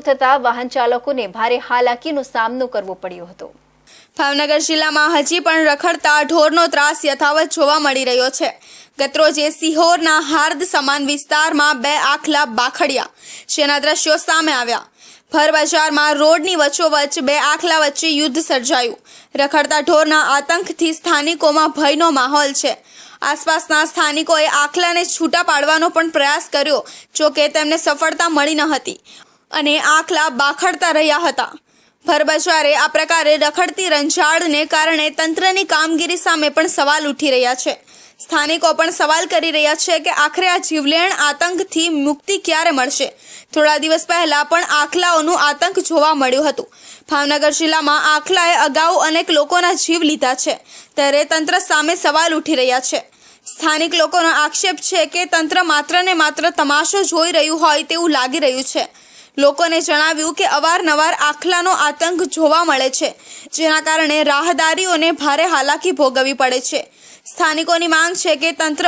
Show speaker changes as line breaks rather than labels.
થતા વાહન ચાલકોને ભારે હાલાકીનો સામનો કરવો પડ્યો હતો.
ભાવનગર જિલ્લામાં હજી પણ રખડતા ઢોરનો ત્રાસ યથાવત જોવા મળી રહ્યો છે. ગતરોજે સિહોરના હાર્દ સમાન વિસ્તારમાં બે આખલા બાખડ્યા જેના દ્રશ્યો સામે આવ્યા. ભર બજારમાં રોડની વચ્ચોવચ્ચ બે આખલા વચ્ચે યુદ્ધ સર્જાયું. રખડતા ઢોરના આતંકથી સ્થાનિકોમાં ભયનો માહોલ છે. આસપાસના સ્થાનિકોએ આખલાને છૂટા પાડવાનો પણ પ્રયાસ કર્યો, જોકે તેમને સફળતા મળી ન હતી. અને આખલા બાખડતા રહ્યા હતા. ભરબજારે આ પ્રકારે રખડતી રંજાડને કારણે તંત્રની કામગીરી સામે પણ સવાલ ઉઠી રહ્યા છે. સ્થાનિકો પણ સવાલ કરી રહ્યા છે કે આખરે આ જીવલેણ આતંકથી મુક્તિ ક્યારે મળશે? થોડા દિવસ પહેલા પણ આખલાઓનું આતંક જોવા મળ્યું હતું. ભાવનગર જિલ્લામાં આખલાએ અગાઉ અનેક લોકોના જીવ લીધા છે. ત્યારે તંત્ર સામે સવાલ ઉઠી રહ્યા છે. સ્થાનિક લોકોનો આક્ષેપ છે કે તંત્ર માત્ર ને માત્ર તમાશો જોઈ રહ્યું હોય તેવું લાગી રહ્યું છે. લોકોને જણાવ્યું કે અવારનવાર આખલાનો આતંક જોવા મળે છે, જેના કારણે રાહદારીઓને ભારે હાલાકી ભોગવવી પડે છે. સ્થાનિકોની માંગ છે કે તંત્ર